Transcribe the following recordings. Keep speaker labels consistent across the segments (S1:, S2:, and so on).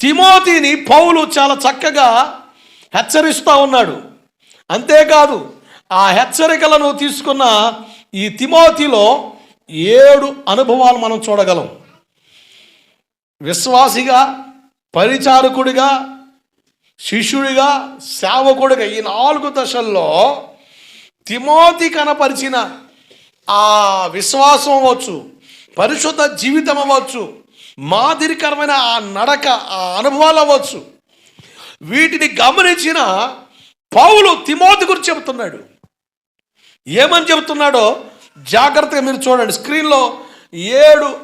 S1: తిమోతిని పౌలు చాలా చక్కగా హెచ్చరిస్తూ ఉన్నాడు. అంతేకాదు ఆ హెచ్చరికలను తీసుకున్న ఈ తిమోతిలో ఏడు అనుభవాలు మనం చూడగలం. విశ్వాసిగా పరిచారకుడిగా శిష్యుడిగా సేవకుడిగా ఈ నాలుగు దశల్లో తిమోతి కనపరిచిన ఆ విశ్వాసం అవ్వచ్చు పరిశుద్ధ జీవితం అవ్వచ్చు మాదిరికరమైన ఆ నడక ఆ అనుభవాలు అవ్వచ్చు. వీటిని గమనించిన పౌలు తిమోతి గురించి చెబుతున్నాడు. ఏమని చెబుతున్నాడో జాగ్రత్తగా మీరు చూడండి. స్క్రీన్లో ఏడు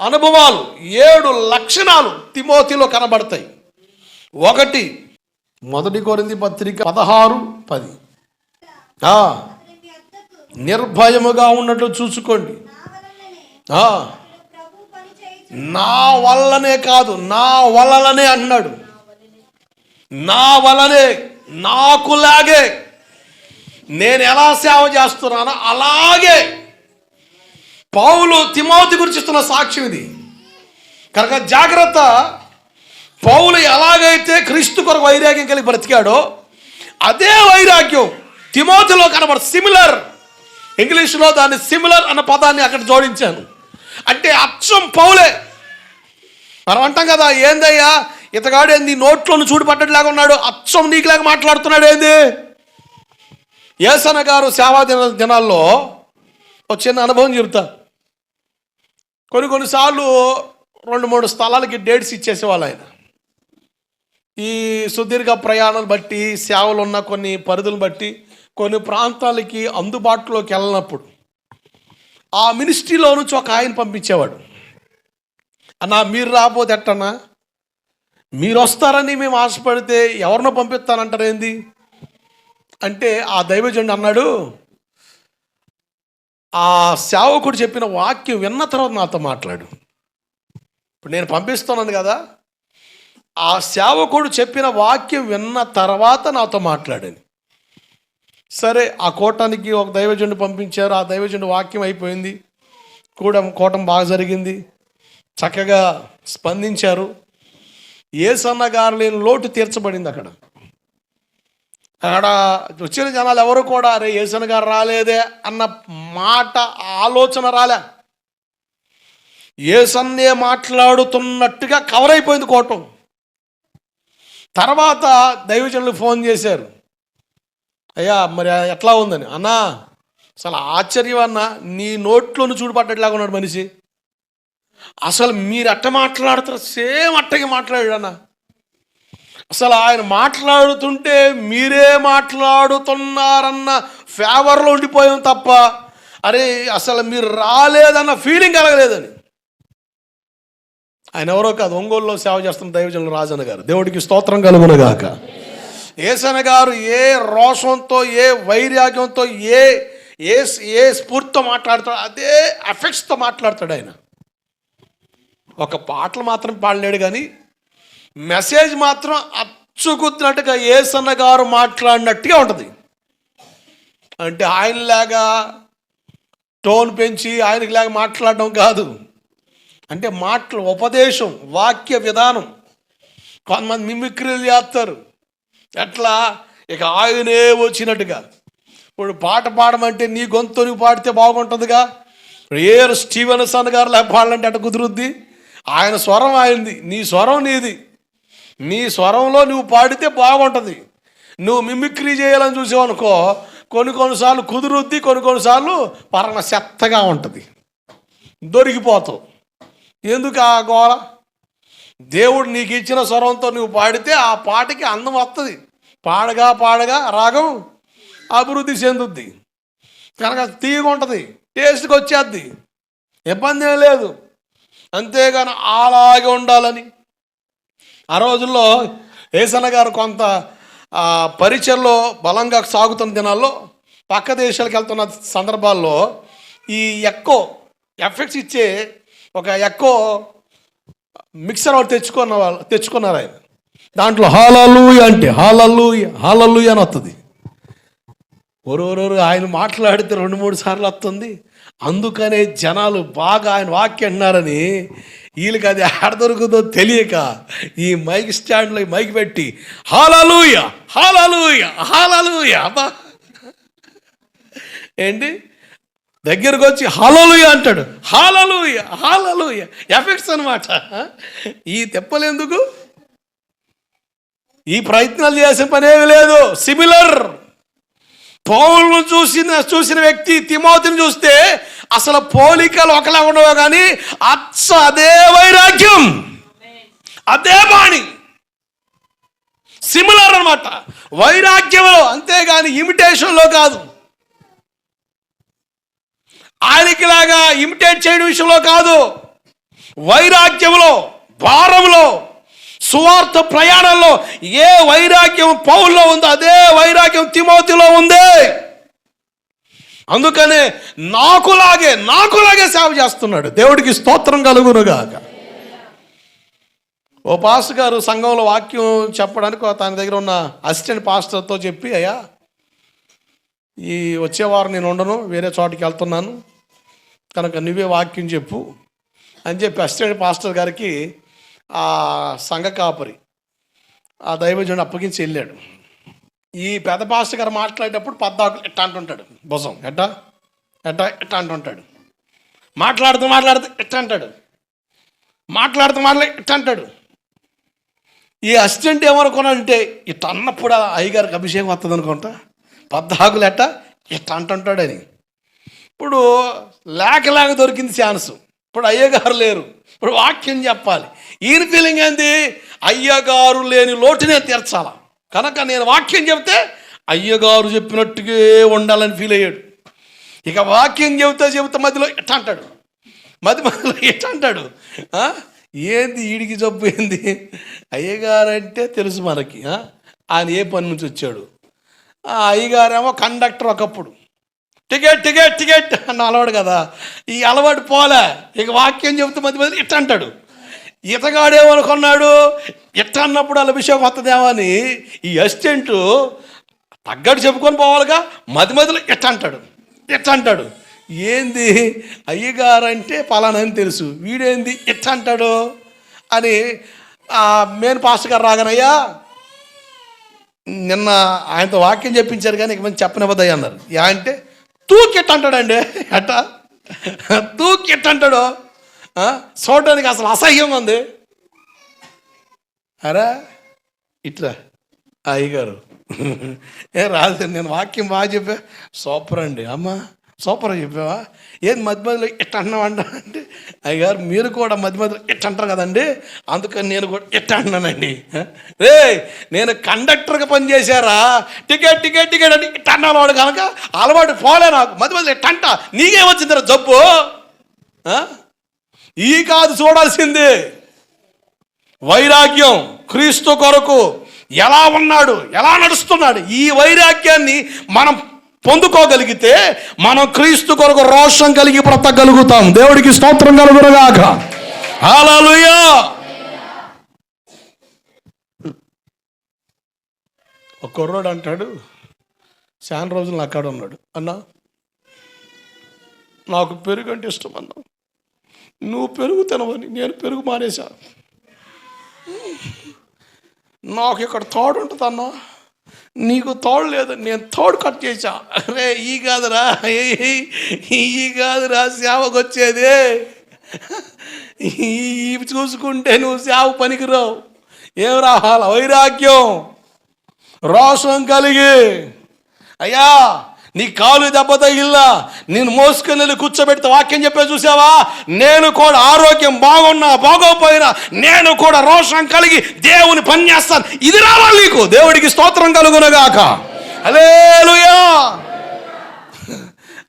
S1: అనుభవాలు ఏడు లక్షణాలు తిమోతిలో కనబడతాయి. ఒకటి మొదటి కొరింది పత్రిక పదహారు పది. నిర్భయముగా ఉన్నట్లు చూసుకోండి. నా వల్లనే కాదు నా వలలనే అన్నాడు. నా వలనే నాకులాగే నేను ఎలా సేవ చేస్తున్నానో అలాగే. పౌలు తిమోతి గురించి ఇస్తున్న సాక్ష్యం ఇది. కనుక జాగ్రత్త పౌలు ఎలాగైతే క్రీస్తు కొరకు వైరాగ్యం కలిగి బ్రతికాడో అదే వైరాగ్యం తిమోతిలో కనబడు. సిమిలర్ ఇంగ్లీష్లో దాన్ని సిమిలర్ అన్న పదాన్ని అక్కడ జోడించాను. అంటే అచ్చం పౌలే. మనం అంటాం కదా ఏందయ్యా ఇతగాడు ఏంది నోట్లోని చూడు పట్టట్లాగా ఉన్నాడు అచ్చం నీకులాగా మాట్లాడుతున్నాడు ఏంది? ఏసన గారు సేవా దిన దినాల్లో ఒక చిన్న అనుభవం చెబుతా. కొన్ని కొన్నిసార్లు రెండు మూడు స్థలాలకి డేట్స్ ఇచ్చేసేవాళ్ళు ఆయన. ఈ సుదీర్ఘ ప్రయాణాలు బట్టి సేవలు ఉన్న కొన్ని పరిధులు బట్టి కొన్ని ప్రాంతాలకి అందుబాటులోకి వెళ్ళినప్పుడు ఆ మినిస్ట్రీలో నుంచి ఒక ఆయన పంపించేవాడు. అన్నా మీరు రాబోతే ఎట్టన్నా? మీరు వస్తారని మేము ఆశపడితే ఎవరినో పంపిస్తానంటారు ఏంది? అంటే ఆ దైవజనుడు అన్నాడు ఆ సేవకుడు చెప్పిన వాక్యం విన్న తర్వాత నాతో మాట్లాడు. ఇప్పుడు నేను పంపిస్తున్నాను కదా ఆ సేవకుడు చెప్పిన వాక్యం విన్న తర్వాత నాతో మాట్లాడని సరే ఆ కోటానికి ఒక దైవజనుడు పంపించారు ఆ దైవజనుడు వాక్యం అయిపోయింది. కూడా కోటం బాగా జరిగింది. చక్కగా స్పందించారు. ఏ సన్నగారు లేని లోటు తీర్చబడింది అక్కడ. అక్కడ వచ్చిన జనాలు ఎవరు కూడా అరే ఏసన్ గారు రాలేదే అన్న మాట ఆలోచన రాలే. ఏసన్నే మాట్లాడుతున్నట్టుగా కవర్ అయిపోయింది కోటం. తర్వాత దైవజనులు ఫోన్ చేశారు. అయ్యా మరి ఎట్లా ఉందని? అన్నా అసలు ఆశ్చర్యం అన్న నీ నోట్లోని చూడపడ్డట్లాగా ఉన్నాడు మనిషి. అసలు మీరు అట్ట మాట్లాడుతారు సేమ్ అట్టగా మాట్లాడాడు అన్న. అసలు ఆయన మాట్లాడుతుంటే మీరే మాట్లాడుతున్నారన్న ఫేవర్లో ఉండిపోయాం తప్ప అరే అసలు మీరు రాలేదన్న ఫీలింగ్ కలగలేదని. ఆయన ఎవరో కాదు ఒంగోలులో సేవ చేస్తున్న దైవజనులు రాజన్న గారు. దేవుడికి స్తోత్రం కలుగునగాక. ఏసన గారు ఏ రోషంతో ఏ వైరాగ్యంతో ఏ ఏ ఏ స్ఫూర్తితో మాట్లాడతాడు అదే ఎఫెక్ట్స్తో మాట్లాడతాడు ఆయన. ఒక పాటలు మాత్రం పాడలేడు కానీ మెసేజ్ మాత్రం అచ్చుకుతున్నట్టుగా ఏసన్న గారు మాట్లాడినట్టుగా ఉంటుంది. అంటే ఆయనలాగా టోన్ పెంచి ఆయనకిలాగా మాట్లాడడం కాదు. అంటే మాటలు ఉపదేశం వాక్య విధానం. కొంతమంది మిమిక్రీలు చేస్తారు. ఎట్లా? ఇక ఆయనే వచ్చినట్టుగా. ఇప్పుడు పాట పాడమంటే నీ గొంతు నువ్వు పాడితే బాగుంటుందిగా. ఏర్ స్టీవెన్సన్ గారు లేక పాడాలంటే అట్ట కుదురుద్ది? ఆయన స్వరం ఆయనది నీ స్వరం నీది. నీ స్వరంలో నువ్వు పాడితే బాగుంటుంది. నువ్వు మిమిక్రీ చేయాలని చూసావనుకో కొన్ని కొన్నిసార్లు కుదురుద్ది కొన్ని కొన్నిసార్లు పరమ చెత్తగా ఉంటుంది. దొరికిపోతావు. ఎందుకు ఆ గోల? దేవుడు నీకు ఇచ్చిన స్వరంతో నువ్వు పాడితే ఆ పాటకి అందం వస్తుంది పాడగా పాడగా రాగం అభివృద్ధి చెందుద్ది. కనుక తీగ ఉంటుంది టేస్ట్కి వచ్చేద్ది. ఇబ్బంది ఏం లేదు. అంతేగాని అలాగే ఉండాలని. ఆ రోజుల్లో ఏసన్న గారు కొంత పరిచయంలో పరిచయలో బలంగా సాగుతున్న దినాల్లో పక్క దేశాలకు వెళ్తున్న సందర్భాల్లో ఈ ఎక్కో ఎఫెక్ట్స్ ఇచ్చే ఒక ఎక్కో మిక్సర్ ఒకటి తెచ్చుకున్న వాళ్ళు తెచ్చుకున్నారు ఆయన. దాంట్లో హాలలు అంటే హాలలు హాలలు అని వస్తుంది ఒరొరొరు ఆయన మాట్లాడితే రెండు మూడు సార్లు వస్తుంది అందుకనే జనాలు బాగా ఆయన వాక్యం అన్నారని వీళ్ళకి అది ఆడ దొరుకుతుందో తెలియక ఈ మైక్ స్టాండ్లో మైక్ పెట్టి హాలూయ హాలూయ హాలూయ అబ్బా. ఏంటి? దగ్గరకు వచ్చి హాలలుయ అంటాడు. హాలలుయ హాలలుయ ఎఫెక్ట్స్ అనమాట ఈ తెప్పలేందుకు ఈ ప్రయత్నాలు చేసే పనేమి లేదు. సిమిలర్ పౌలను చూసిన చూసిన వ్యక్తి తిమోతిని చూస్తే అసలు పోలికలు ఒకలా ఉండవు కానీ అచ్చ అదే వైరాగ్యం. అదే బాణి. సిమిలర్ అనమాట వైరాగ్యంలో అంతేగాని ఇమిటేషన్లో కాదు. ఆయనకి లాగా ఇమిటేట్ చేయడం విషయంలో కాదు. వైరాగ్యంలో భారంలో సువార్థ ప్రయాణంలో ఏ వైరాగ్యం పౌల్లో ఉందో అదే వైరాగ్యం తిమోతిలో ఉంది. అందుకనే నాకులాగే నాకులాగే సేవ చేస్తున్నాడు. దేవుడికి స్తోత్రం కలుగునుగాక. ఓ పాస్టర్ గారు సంఘంలో వాక్యం చెప్పడానికి తన దగ్గర ఉన్న అసిస్టెంట్ పాస్టర్తో చెప్పి అయ్యా ఈ వచ్చేవారు నేను ఉండను వేరే చోటికి వెళ్తున్నాను. కనుక నువ్వే వాక్యం చెప్పు అని చెప్పి అసిస్టెంట్ పాస్టర్ గారికి ఆ సంఘ కాపరి ఆ దైవజుని అప్పగించి వెళ్ళాడు. ఈ పెద్ద పాస్టర్ గారు మాట్లాడేటప్పుడు పద్దాకులు ఎట్టా అంటుంటాడు భుజం ఎట్టా? ఎట్టా? ఎట్టా అంటుంటాడు. మాట్లాడుతూ మాట్లాడుతూ ఎట్టా అంటాడు? మాట్లాడుతూ మాట్లాడి ఎట్టా అంటాడు? ఈ అసిస్టెంట్ ఏమనుకున్నాడంటే ఇట్ట అన్నప్పుడు అయ్యగారికి అభిషేకం వస్తుంది అనుకుంటా పద్దాకులు ఎట్ట ఇట్ట అంటుంటాడని. ఇప్పుడు లేక దొరికింది ఛాన్స్. ఇప్పుడు అయ్యగారు లేరు. ఇప్పుడు వాక్యం చెప్పాలి. ఈయన ఫీలింగ్ ఏంది? అయ్యగారు లేని లోటునే తీర్చాల? కనుక నేను వాక్యం చెప్తే అయ్యగారు చెప్పినట్టుగా ఉండాలని ఫీల్ అయ్యాడు. ఇక వాక్యం చెబితే చెబితే మధ్యలో ఎట్ట అంటాడు? మధ్య మధ్యలో ఎట్ట అంటాడు? ఏంది ఈడికి జబ్బు ఏంది? అయ్యగారంటే తెలుసు మనకి ఆయన ఏ పని నుంచి వచ్చాడు? ఆ అయ్యగారేమో కండక్టర్ ఒకప్పుడు. టికెట్ టికెట్ టికెట్ అన్న అలవాడు కదా. ఈ అలవాటు పోలే. ఇక వాక్యం చెబుతూ మధ్య మధ్య ఇట్ట అంటాడు. ఈతగాడేమనుకున్నాడు ఇట్ట అన్నప్పుడు అలా విషయం వస్తుందేమో అని ఈ అసిస్టెంట్ తగ్గట్టు చెప్పుకొని పోవాలిగా మధ్య మధ్యలో ఇట్ట అంటాడు. ఇట్ట అంటాడు. ఏంది? అయ్యగారంటే పలానని అని తెలుసు. వీడేంది? ఇట్ట అంటాడు అని మేన్ పాస్టర్ గారు రాగనయ్యా నిన్న ఆయనతో వాక్యం చెప్పించారు కానీ ఇక మంది చెప్పనివ్వదయ్య అన్నారు. యా అంటే తూకెట్ అంటాడండి అట్ట తూకెట్ అంటాడు చూడడానికి అసలు అసహ్యం ఉంది. అరా ఇట్లా అయ్యగారు. ఏ రాదు నేను వాక్యం బాగా చెప్పా. సూపర్ అండి. అమ్మా సూపర్ చెప్పావా? ఏది మధ్య మధ్యలో ఇట్ట అన్నావంట అంటే అయ్యగారు మీరు కూడా మధ్య మధ్యలో ఇట్ట అంటారు కదండి. అందుకని నేను కూడా ఇట్ట అన్నానండి రే నేను కండక్టర్గా పనిచేశారా? టికెట్ టికెట్ టికెట్ అని ఇట్ట అన్నవాడు కనుక అలవాటు పోలే నాకు. మధ్య మధ్యలో ఇట్ట అంట నీకేం వచ్చిందిరా జబ్బు. ఈ కాదు చూడాల్సింది. వైరాగ్యం క్రీస్తు కొరకు ఎలా ఉన్నాడు? ఎలా నడుస్తున్నాడు? ఈ వైరాగ్యాన్ని మనం పొందుకోగలిగితే మనం క్రీస్తు కొరకు రోషం కలిగి బ్రతకగలుగుతాం. దేవుడికి స్తోత్రం కలుగురుగాక హాలూయా ఒక కుర్రోడు అంటాడు శాన్ రోజులు నా కాడ ఉన్నాడు. అన్నా నాకు పెరుగు అంటే ఇష్టం అన్నా. నువ్వు పెరుగు తినవని నేను పెరుగు మానేశా. నాకు ఇక్కడ తోడు ఉంటుంది అన్న నీకు తోడు లేదు నేను తోడు కట్ చేశా. అరే ఈ కాదురా ఈ- ఈ కాదురా సేవకు వచ్చేది. ఈ చూసుకుంటే నువ్వు సేవ పనికిరావు. ఏం రావాల వైరాగ్యం? రోషం కలిగి. అయ్యా నీ కాలు దెబ్బ తగిలినా నేను మోసుకొని వెళ్ళి కూర్చోబెడితే వాక్యం చెప్పే చూసావా? నేను కూడా ఆరోగ్యం బాగున్నా బాగోపోయినా నేను కూడా రోషం కలిగి దేవుని పని చేస్తాను. ఇది రావాలి నీకు. దేవుడికి స్తోత్రం కలుగునగాక. అలేలుయా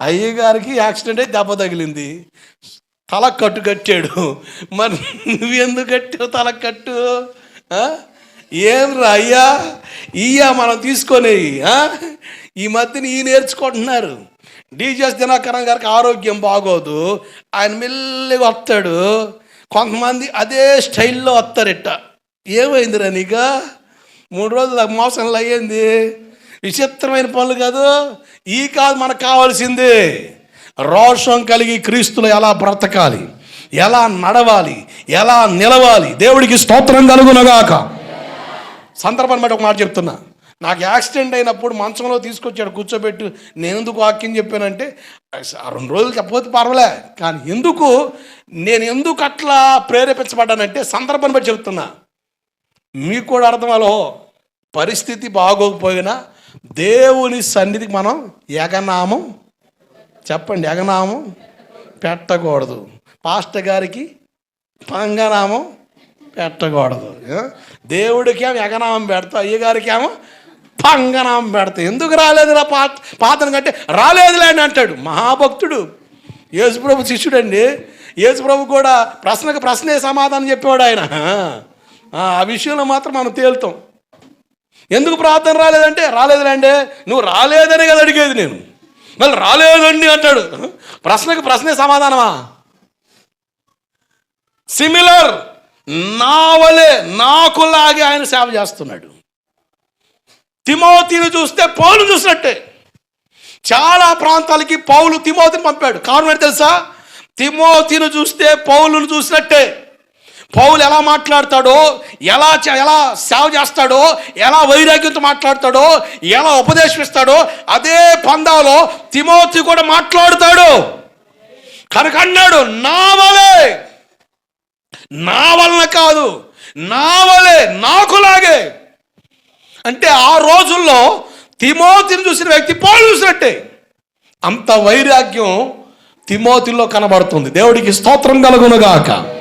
S1: అయ్యగారికి యాక్సిడెంట్ అయి దెబ్బ తగిలింది. తల కట్టు కట్టాడు. మరి నువ్వు ఎందుకు కట్టావు తల కట్టు? ఏం రా అయ్యా? ఇయ్యా మనం తీసుకొని ఆ? ఈ మధ్యన ఈ నేర్చుకుంటున్నారు. డీజెస్ దినకరం గారికి ఆరోగ్యం బాగోదు. ఆయన మెల్లిగా వస్తాడు. కొంతమంది అదే స్టైల్లో వస్తారట. ఏమైందిరా నీకు? మూడు రోజులు మోసంలో అయ్యింది. విచిత్రమైన పనులు కాదు. ఈ కాదు మనకు కావాల్సింది. రోషం కలిగి క్రీస్తులు ఎలా బ్రతకాలి? ఎలా నడవాలి? ఎలా నిలవాలి? దేవుడికి స్తోత్రం కలుగునగాక. సందర్భాన్ని బట్టి ఒక మాట చెప్తున్నా. నాకు యాక్సిడెంట్ అయినప్పుడు మంచంలో తీసుకొచ్చాడు కూర్చోబెట్టి నేను ఎందుకు వాక్యం చెప్పానంటే ఆ రెండు రోజులు చెప్పబోతే పర్వాలే కానీ ఎందుకు నేను ఎందుకు అట్లా ప్రేరేపించబడ్డానంటే సందర్భాన్ని బట్టి చెప్తున్నా. మీకు కూడా అర్థం అలో పరిస్థితి బాగోకపోయినా దేవుని సన్నిధికి మనం యగనామం చెప్పండి యగనామం పెట్టకూడదు. పాస్టర్ గారికి పంగనామం పెట్టకూడదు. ఏ? దేవుడికి ఏమో ఎగనామం పెడతా అయ్యగారికి పంగనం పంగనామం పెడతా. ఎందుకు రాలేదురా పాత పాతను కంటే? రాలేదులే అని అంటాడు. మహాభక్తుడు. యేసుప్రభు శిష్యుడండి. యేసుప్రభు కూడా ప్రశ్నకు ప్రశ్నే సమాధానం చెప్పేవాడు ఆయన. ఆ, ఆ విషయంలో మాత్రం మనం తేలుతాం. ఎందుకు ప్రార్థన రాలేదంటే రాలేదులేండి నువ్వు రాలేదని కదా అడిగేది నేను. మళ్ళీ రాలేదండి అంటాడు. ప్రశ్నకు ప్రశ్నే సమాధానమా? సిమిలర్ నా వలే నాకులాగే ఆయన సేవ చేస్తున్నాడు. తిమోతిని చూస్తే పౌలు చూసినట్టే. చాలా ప్రాంతాలకి పౌలు తిమోతిని పంపాడు. కారణం ఏంటి తెలుసా? తిమోతిని చూస్తే పౌలును చూసినట్టే. పౌలు ఎలా మాట్లాడతాడో ఎలా చే- ఎలా సేవ చేస్తాడో ఎలా వైరాగ్యంతో మాట్లాడతాడో ఎలా ఉపదేశిస్తాడో అదే పందాలో తిమోతి కూడా మాట్లాడుతాడు. కనుక అన్నాడు నా వలే నా వలన కాదు నా వలే నాకులాగే అంటే ఆ రోజుల్లో తిమోతిని చూసిన వ్యక్తి పౌలు చూసినట్టే. అంత వైరాగ్యం తిమోతిలో కనబడుతుంది. దేవుడికి స్తోత్రం కలుగునుగాక.